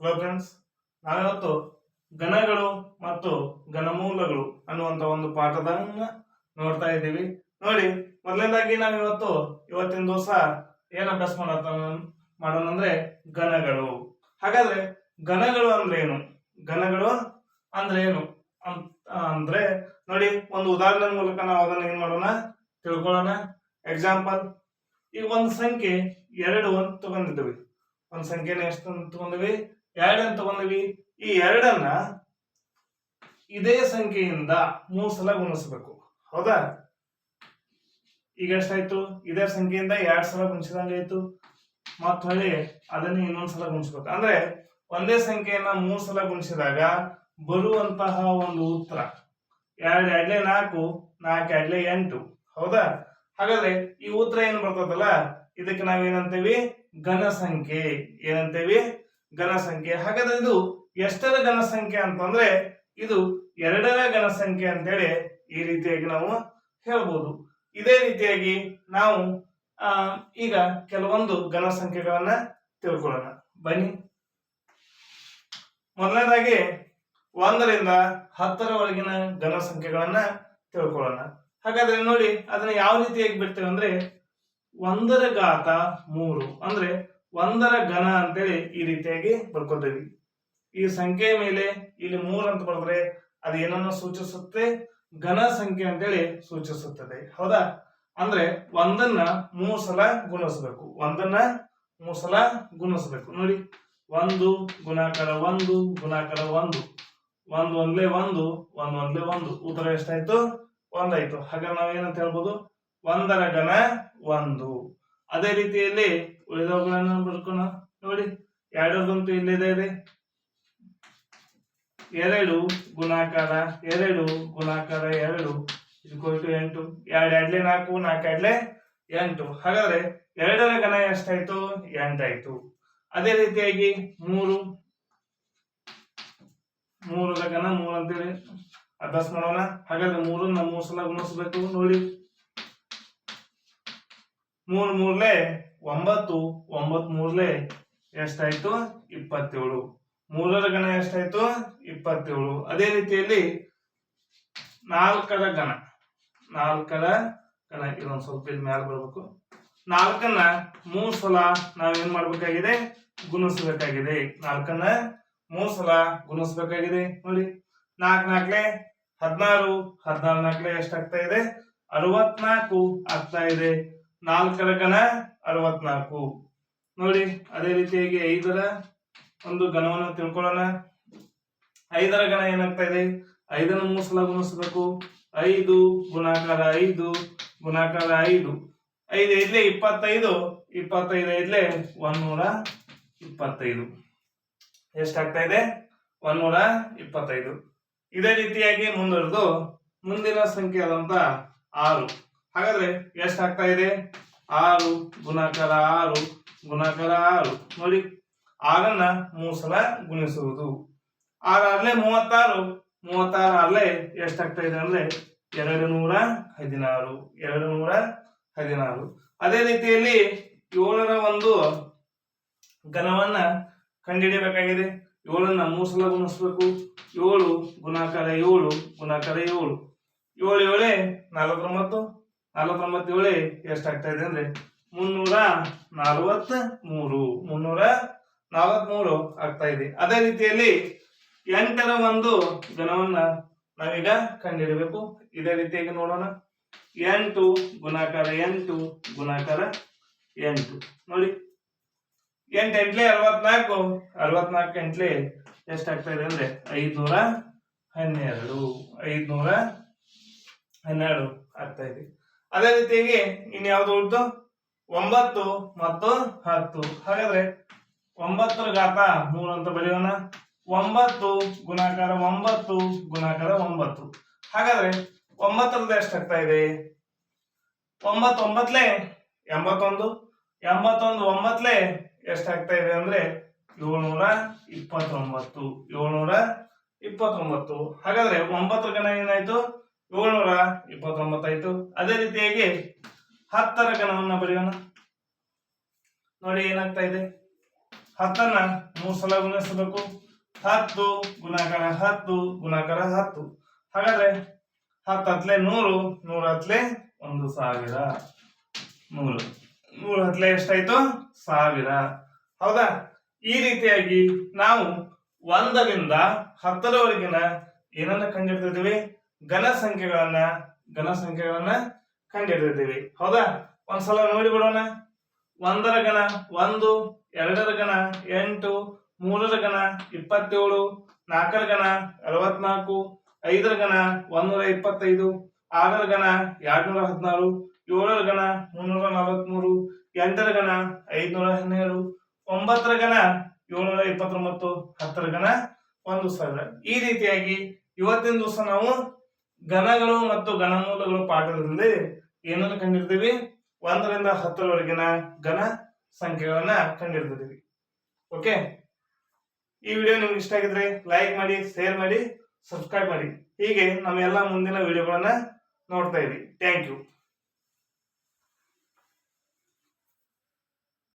Hello friends ನಾವಿವತ್ತು ಘನಗಳು ಮತ್ತು ಘನಮೂಲಗಳು ಅನ್ನುವಂತ ಒಂದು ಪಾಠದನ್ನ ನೋಡ್ತಾ ಇದ್ದೀವಿ. ನೋಡಿ ಮೊದಲನೇದಾಗಿ ನಾವು ಇವತ್ತು ಇವತ್ತಿನ ದಿವಸ ಏನು ಅಭ್ಯಾಸ ಮಾಡತ್ತ ಮಾಡೋಣ ಅಂದ್ರೆ ಘನಗಳು. ಹಾಗಾದ್ರೆ ಘನಗಳು ಅಂದ್ರೆ ಏನು? ಘನಗಳು ಅಂದ್ರೆ ಏನು? ಅಂದ್ರೆ ನೋಡಿ, ಒಂದು ಉದಾಹರಣೆ ಮೂಲಕ ನಾವು ಅದನ್ನ ಏನ್ ಮಾಡೋಣ? ತಿಳ್ಕೊಳ್ಳೋಣ. ಎಕ್ಸಾಂಪಲ್ ಈಗ ಒಂದು ಸಂಖ್ಯೆ ಎರಡು ಅಂತ ತಗೊಂಡಿದ್ದೀವಿ. ಒಂದು ಸಂಖ್ಯೆನ ಎಷ್ಟು ತಗೊಂಡಿವಿ ಎರಡು ತಗೊಂಡ್ವಿ. ಈ ಎರಡನ್ನ ಇದೇ ಸಂಖ್ಯೆಯಿಂದ ಮೂರು ಸಲ ಗುಣಿಸ್ಬೇಕು. ಹೌದಾ? ಈಗ ಎಷ್ಟಾಯ್ತು? ಇದೇ ಸಂಖ್ಯೆಯಿಂದ ಎರಡ್ ಸಲ ಗುಣಿಸಿದಂಗಾಯ್ತು ಮತ್ತ ಹೊಳ್ಳಿ ಅದನ್ನ ಇನ್ನೊಂದ್ ಸಲ ಗುಣಿಸ್ಬೇಕು. ಅಂದ್ರೆ ಒಂದೇ ಸಂಖ್ಯೆಯನ್ನ ಮೂರ್ ಸಲ ಗುಣಿಸಿದಾಗ ಬರುವಂತಹ ಒಂದು ಉತ್ತರ. ಎರಡ್ ಎರಡ್ಲೆ ನಾಲ್ಕು ನಾಲ್ಕು ಎರಡ್ಲೆ ಎಂಟು. ಹೌದಾ? ಹಾಗಾದ್ರೆ ಈ ಉತ್ತರ ಏನ್ ಬರ್ತದಲ್ಲ? ಇದಕ್ಕೆ ನಾವೇನಂತೇವಿ? ಘನ ಸಂಖ್ಯೆ. ಏನಂತೇವಿ? ಘನ ಸಂಖ್ಯೆ ಹಾಗಾದ್ರೆ ಇದು ಎಷ್ಟರ ಘನ ಸಂಖ್ಯೆ ಅಂತಂದ್ರೆ ಇದು ಎರಡರ ಘನ ಸಂಖ್ಯೆ ಅಂತೇಳಿ ಈ ರೀತಿಯಾಗಿ ನಾವು ಹೇಳ್ಬೋದು. ಇದೇ ರೀತಿಯಾಗಿ ನಾವು ಈಗ ಕೆಲವೊಂದು ಘನ ಸಂಖ್ಯೆಗಳನ್ನ ತಿಳ್ಕೊಳ್ಳೋಣ. ಬನ್ನಿ. ಮೊದಲನೇದಾಗಿ ಒಂದರಿಂದ ಹತ್ತರವರೆಗಿನ ಘನ ಸಂಖ್ಯೆಗಳನ್ನ ತಿಳ್ಕೊಳ್ಳೋಣ. ಹಾಗಾದ್ರೆ ನೋಡಿ, ಅದನ್ನ ಯಾವ ರೀತಿಯಾಗಿ ಬಿಡ್ತೇವೆ ಅಂದ್ರೆ ಒಂದರ ಘಾತ ಮೂರು. ಅಂದ್ರೆ ಒಂದರ ಘನ ಅಂತೇಳಿ ಈ ರೀತಿಯಾಗಿ ಬರ್ಕೊತೀವಿ. ಈ ಸಂಖ್ಯೆ ಮೇಲೆ ಇಲ್ಲಿ ಮೂರ್ ಅಂತ ಬರೆದ್ರೆ ಅದು ಏನನ್ನ ಸೂಚಿಸುತ್ತೆ? ಘನ ಸಂಖ್ಯೆ ಅಂತೇಳಿ ಸೂಚಿಸುತ್ತದೆ. ಹೌದಾ? ಅಂದ್ರೆ ಒಂದನ್ನ ಮೂರ್ ಸಲ ಗುಣಿಸ್ಬೇಕು. ಒಂದನ್ನ ಮೂರ್ ಸಲ ಗುಣಿಸ್ಬೇಕು. ನೋಡಿ, ಒಂದು ಗುಣಾಕಾರ ಒಂದು ಗುಣಾಕಾರ ಒಂದು. ಒಂದು ಒಂದ್ಲೆ ಒಂದು ಒಂದು ಒಂದ್ಲೆ ಒಂದು. ಉತ್ತರ ಎಷ್ಟಾಯ್ತು? ಒಂದಾಯ್ತು. ಹಾಗಾದ್ರೆ ಏನಂತ ಹೇಳ್ಬೋದು? ಒಂದರ ಘನ ಒಂದು. ಅದೇ ರೀತಿಯಲ್ಲಿ ಉಳಿದವುಗಳನ್ನ ಬರ್ಕೋಣ ನೋಡಿ, ಎರಡರದಂತೂ ಇಲ್ಲಿದೆ ಇದೆ. ಎರಡು ಗುಣಾಕಾರ ಎರಡು ಗುಣಾಕಾರ, ಎರಡು ಇಕ್ವಲ್ ಟು ಎಂಟು. ಎರಡು ಎರಡ್ಲೆ ನಾಲ್ಕು ನಾಲ್ಕು ಎರಡ್ಲೆ ಎಂಟು. ಹಾಗಾದ್ರೆ ಎರಡರ ಘನ ಎಷ್ಟಾಯ್ತು? ಎಂಟಾಯ್ತು. ಅದೇ ರೀತಿಯಾಗಿ ಮೂರು. ಮೂರರ ಘನ ಮೂರು ಅಂತೇಳಿ ಅಭ್ಯಾಸ ಮಾಡೋಣ. ಹಾಗಾದ್ರೆ ಮೂರನ್ನ ಮೂರು ಸಲ ಗುಣಿಸ್ಬೇಕು. ನೋಡಿ ಮೂರ್ ಮೂರ್ಲೆ ಒಂಬತ್ತು ಒಂಬತ್ ಮೂರ್ಲೆ ಎಷ್ಟಾಯ್ತು? ಇಪ್ಪತ್ತೇಳು. ಮೂರರ ಗಣ ಎಷ್ಟಾಯ್ತು? ಇಪ್ಪತ್ತೇಳು. ಅದೇ ರೀತಿಯಲ್ಲಿ ನಾಲ್ಕರ ಗಣ ನಾಲ್ಕರ ಗಣ ಇದೊಂದು ಸ್ವಲ್ಪ ಇಲ್ಲಿ ಮ್ಯಾಲ ಬರ್ಬೇಕು. ನಾಲ್ಕನ್ನ ಮೂರ್ ಸಲ ನಾವೇನ್ ಮಾಡ್ಬೇಕಾಗಿದೆ? ಗುಣಿಸ್ಬೇಕಾಗಿದೆ. ನಾಲ್ಕನ್ನ ಮೂರ್ ಸಲ ಗುಣಿಸ್ಬೇಕಾಗಿದೆ. ನೋಡಿ, ನಾಲ್ಕ್ ನಾಲ್ಕಲೆ ಹದಿನಾರು ಹದಿನಾರು ನಾಲ್ಕಲೆ ಎಷ್ಟಾಗ್ತಾ ಇದೆ? ಅರವತ್ನಾಲ್ಕು ಆಗ್ತಾ ಇದೆ. ನಾಲ್ಕರ ಘನ ಅರವತ್ನಾಲ್ಕು. ನೋಡಿ, ಅದೇ ರೀತಿಯಾಗಿ ಐದರ ಒಂದು ಘನವನ್ನು ತಿಳ್ಕೊಳ್ಳೋಣ. ಐದರ ಘನ ಏನಾಗ್ತಾ ಇದೆ? ಐದನ್ನು ಮೂರು ಸಲ ಗುಣಿಸ್ಬೇಕು. ಐದು ಗುಣಾಕಾರ ಐದು ಗುಣಾಕಾರ ಐದು. ಐದು ಐದ್ಲೆ ಇಪ್ಪತ್ತೈದು ಇಪ್ಪತ್ತೈದು ಐದ್ಲೆ ಒಂದೂರ ಇಪ್ಪತ್ತೈದು. ಎಷ್ಟಾಗ್ತಾ ಇದೆ? ಒಂದೂರ ಇಪ್ಪತ್ತೈದು. ಇದೇ ರೀತಿಯಾಗಿ ಮುಂದುವರೆದು ಮುಂದಿನ ಸಂಖ್ಯೆ ಆದಂತ ಆರು. ಹಾಗಾದ್ರೆ ಎಷ್ಟಾಗ್ತಾ ಇದೆ? ಆರು, ಗುಣಾಕಾರ ಆರು ಗುಣಾಕಾರ ಆರು. ನೋಡಿ ಆರನ್ನ ಮೂರು ಸಲ ಗುಣಿಸುವುದು. ಆರಾರ್ಲೆ ಮೂವತ್ತಾರು ಮೂವತ್ತಾರು ಅಲ್ಲೇ ಎಷ್ಟಾಗ್ತಾ ಇದೆ ಅಂದ್ರೆ ಎರಡು ನೂರ ಹದಿನಾರು, ಎರಡು ನೂರ ಹದಿನಾರು. ಅದೇ ರೀತಿಯಲ್ಲಿ ಏಳರ ಒಂದು ಘನವನ್ನ ಕಂಡುಹಿಡಿಯಬೇಕಾಗಿದೆ ಏಳನ್ನ ಮೂರು ಸಲ ಗುಣಿಸ್ಬೇಕು. ಏಳು, ಗುಣಾಕಾರ ಏಳು ಗುಣಾಕಾರ ಏಳು. ಏಳು ಏಳೆ ನಾಲ್ಕು ನಲವತ್ತೊಂಬತ್ತು ಏಳೆ ಎಷ್ಟಾಗ್ತಾ ಇದೆ ಅಂದರೆ ಮುನ್ನೂರ ನಲವತ್ತ ಮೂರು ಮುನ್ನೂರ ನಲವತ್ತ್ಮೂರು ಆಗ್ತಾ ಇದೆ. ಅದೇ ರೀತಿಯಲ್ಲಿ ಎಂಟರ ಒಂದು ಘನವನ್ನ ನಾವೀಗ ಕಂಡಿಡಬೇಕು. ಇದೇ ರೀತಿಯಾಗಿ ನೋಡೋಣ? ಎಂಟು ಗುಣಾಕಾರ ಎಂಟು ಗುಣಾಕಾರ ಎಂಟು. ನೋಡಿ, ಎಂಟು ಎಂಟ್ಲೆ ಅರವತ್ನಾಲ್ಕು ಅರವತ್ನಾಲ್ಕು ಎಂಟ್ಲೆ ಎಷ್ಟಾಗ್ತಾ ಇದೆ ಅಂದ್ರೆ ಐದುನೂರ ಹನ್ನೆರಡು. ಐದ್ನೂರ ಹನ್ನೆರಡು ಆಗ್ತಾ ಇದೆ. ಅದೇ ರೀತಿಯಾಗಿ ಇನ್ಯಾವ್ದು ಉಂಟು ಒಂಬತ್ತು ಮತ್ತು ಹತ್ತು. ಹಾಗಾದ್ರೆ ಒಂಬತ್ತರ ಘಾತ ಮೂರು ಅಂತ ಬರೆಯೋಣ. ಒಂಬತ್ತು ಗುಣಾಕಾರ ಒಂಬತ್ತು ಗುಣಾಕಾರ ಒಂಬತ್ತು. ಹಾಗಾದ್ರೆ ಒಂಬತ್ತರದ ಎಷ್ಟಾಗ್ತಾ ಇದೆ? ಒಂಬತ್ತೊಂಬತ್ಲೆ ಎಂಬತ್ತೊಂದು. ಎಂಬತ್ತೊಂದು ಒಂಬತ್ಲೆ ಎಷ್ಟಾಗ್ತಾ ಇದೆ ಅಂದ್ರೆ ಏಳ್ನೂರ ಇಪ್ಪತ್ತೊಂಬತ್ತು. ಏಳ್ನೂರ ಇಪ್ಪತ್ತೊಂಬತ್ತು. ಹಾಗಾದ್ರೆ ಒಂಬತ್ತರ ಗಣ ಏನಾಯ್ತು? ಏಳ್ನೂರ ಇಪ್ಪತ್ತೊಂಬತ್ತಾಯ್ತು ಅದೇ ರೀತಿಯಾಗಿ ಹತ್ತರ ಗಣವನ್ನ ಬರೆಯೋಣ. ನೋಡಿ ಏನಾಗ್ತಾ ಇದೆ? ಹತ್ತನ್ನ ಮೂರು ಸಲ ಗುಣಿಸಬೇಕು. ಹತ್ತು ಗುಣಾಕಾರ ಹತ್ತು ಗುಣಾಕಾರ ಹತ್ತು. ಹಾಗಾದ್ರೆ ಹತ್ತು ಹತ್ಲೆ ನೂರು, ನೂರ ಹತ್ಲೆ ಒಂದು ಸಾವಿರ. ನೂರು. ನೂರ ಹತ್ಲೆ ಎಷ್ಟಾಯ್ತು? ಸಾವಿರ. ಹೌದಾ? ಈ ರೀತಿಯಾಗಿ ನಾವು ಒಂದರಿಂದ ಹತ್ತರವರೆಗಿನ ಏನನ್ನ ಕಂಡಿಡ್ತಿದ್ದೀವಿ ಘನ ಸಂಖ್ಯೆಗಳನ್ನ ಘನ ಸಂಖ್ಯೆಗಳನ್ನ ಕಂಡುಹಿಡಿದಿದ್ದೀವಿ ಹೌದಾ? ಒಂದ್ಸಲ ನೋಡಿ ಬಿಡೋಣ ಒಂದರ ಗಣ ಒಂದು, ಎರಡರ ಗಣ ಎಂಟು, ಮೂರರ ಗಣ ಇಪ್ಪತ್ತೇಳು, ನಾಲ್ಕರ ಗಣ ಅರವತ್ನಾಲ್ಕು, ಐದರ ಗಣ ಒಂದೂರ ಇಪ್ಪತ್ತೈದು, ಆರರ ಗಣ ಎರಡ್ನೂರ ಹದಿನಾರು, ಏಳರ ಗಣ ಮುನ್ನೂರ ನಲವತ್ಮೂರು, ಎಂಟರ ಗಣ ಐದ್ನೂರ ಹನ್ನೆರಡು, ಒಂಬತ್ತರ ಗಣ ಏಳ್ನೂರ ಇಪ್ಪತ್ತೊಂಬತ್ತು, ಹತ್ತರ ಗಣ ಒಂದು ಸಾವಿರ. ಈ ರೀತಿಯಾಗಿ ಇವತ್ತಿನ ದಿವಸ ನಾವು ಘನಗಳು ಮತ್ತು ಘನಮೂಲಗಳು ಪಾಠದಲ್ಲಿ ಏನನ್ನು ಕಂಡಿರ್ತೀವಿ? ಒಂದರಿಂದ ಹತ್ತರವರೆಗಿನ ಘನ ಸಂಖ್ಯೆಗಳನ್ನ ಕಂಡಿರ್ತಿದ್ದೀವಿ ಓಕೆ ಈ ವಿಡಿಯೋ ನಿಮ್ಗೆ ಇಷ್ಟ ಆಗಿದ್ರೆ ಲೈಕ್ ಮಾಡಿ ಶೇರ್ ಮಾಡಿ ಸಬ್ಸ್ಕ್ರೈಬ್ ಮಾಡಿ. ಹೀಗೆ ನಮ್ಮ ಎಲ್ಲ ಮುಂದಿನ ವಿಡಿಯೋಗಳನ್ನ ನೋಡ್ತಾ ಇರಿ. Thank you